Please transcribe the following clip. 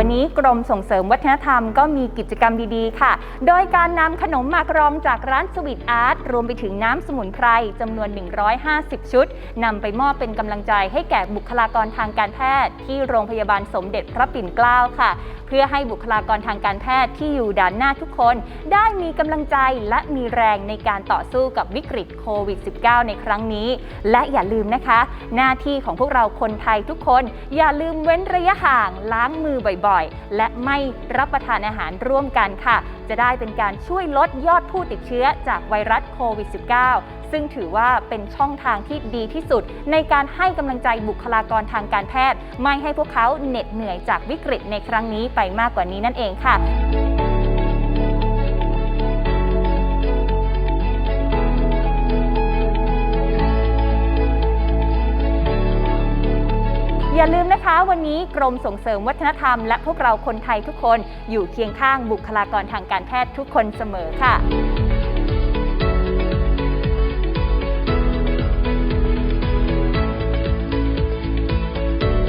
วันนี้กรมส่งเสริมวัฒนธรรมก็มีกิจกรรมดีๆ ค่ะ โดยการนำขนมมากรองจากร้านสวีทอาร์ตรวมไปถึงน้ำสมุนไพรจำนวน 150 ชุดนำไปมอบเป็นกำลังใจให้แก่บุคลากรทางการแพทย์ ที่โรงพยาบาลสมเด็จพระปิ่นเกล้าค่ะ เพื่อให้บุคลากรทางการแพทย์ที่อยู่ด่านหน้าทุกคน ได้มีกำลังใจและมีแรงในการต่อสู้กับวิกฤตโควิด -19 ในครั้งนี้ และอย่าลืมนะคะ หน้าที่ของพวกเราคนไทยทุกคน อย่าลืมเว้นระยะห่างล้างมือบ่อยบ่อยๆ และไม่รับประทานอาหารร่วมกันค่ะ จะได้เป็นการช่วยลดยอดผู้ติดเชื้อจากไวรัสโควิด -19 ซึ่งถือว่าเป็นช่องทางที่ดีที่สุด ในการให้กำลังใจบุคลากรทางการแพทย์ ไม่ให้พวกเขาเหน็ดเหนื่อยจากวิกฤตในครั้งนี้ไปมากกว่านี้นั่นเองค่ะ อย่าลืมนะคะ วันนี้กรมส่งเสริมวัฒนธรรมและพวกเราคนไทยทุกคนอยู่เคียงข้างบุคลากรทางการแพทย์ทุกคนเสมอค่ะ